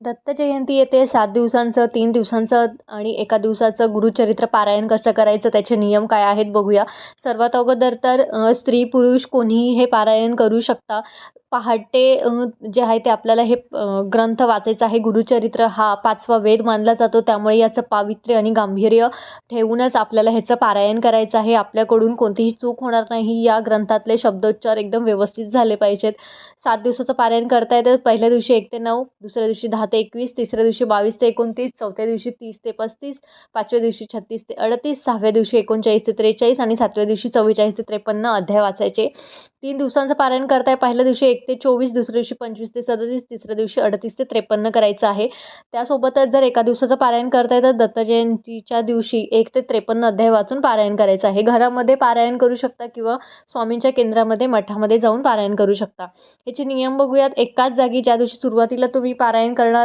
दत्त जयंती येते सात दिवसांचं तीन दिवसांचं आणि एका दिवसाचं गुरुचरित्र पारायण कसं करायचं त्याचे नियम काय आहेत बघूया. सर्वात अगोदर तर स्त्री पुरुष कोणीही हे पारायण करू शकता. पहाटे जे आहे ते आपल्याला हे ग्रंथ वाचायचं आहे. गुरुचरित्र हा पाचवा वेद मानला जातो. त्यामुळे याचं पावित्र्य आणि गांभीर्य ठेवूनच आपल्याला ह्याचं पारायण करायचं आहे. आपल्याकडून कोणतीही चूक होणार नाही. या ग्रंथातले शब्दोच्चार एकदम व्यवस्थित झाले पाहिजेत. सात दिवसाचं पारायण करता येतं. पहिल्या दिवशी एक ते नऊ दुसऱ्या दिवशी दहा ते एकवीस तिसऱ्या दिवशी बावीस ते एकोणतीस चौथ्या दिवशी तीस ते पस्तीस पाचव्या दिवशी छत्तीस ते अडतीस सहाव्या दिवशी एकोणचाळीस ते त्रेचाळीस आणि सातव्या दिवशी चव्वेचाळीस ते त्रेपन्न अध्याय वाचायचे. तीन दिवसांचं पारायण करताय. पहिल्या दिवशी एक ते चोवीस दुसऱ्या दिवशी पंचवीस ते सदतीस तिसऱ्या दिवशी अडतीस ते त्रेपन्न करायचं आहे. त्यासोबतच जर एका दिवसाचं पारायण करताय तर दत्त जयंतीच्या दिवशी एक ते त्रेपन्न अध्याय वाचून पारायण करायचं आहे. घरामध्ये पारायण करू शकता किंवा स्वामींच्या केंद्रामध्ये मठामध्ये जाऊन पारायण करू शकता. याचे नियम बघूयात. एकाच जागी ज्या दिवशी सुरुवातीला तुम्ही पारायण करणार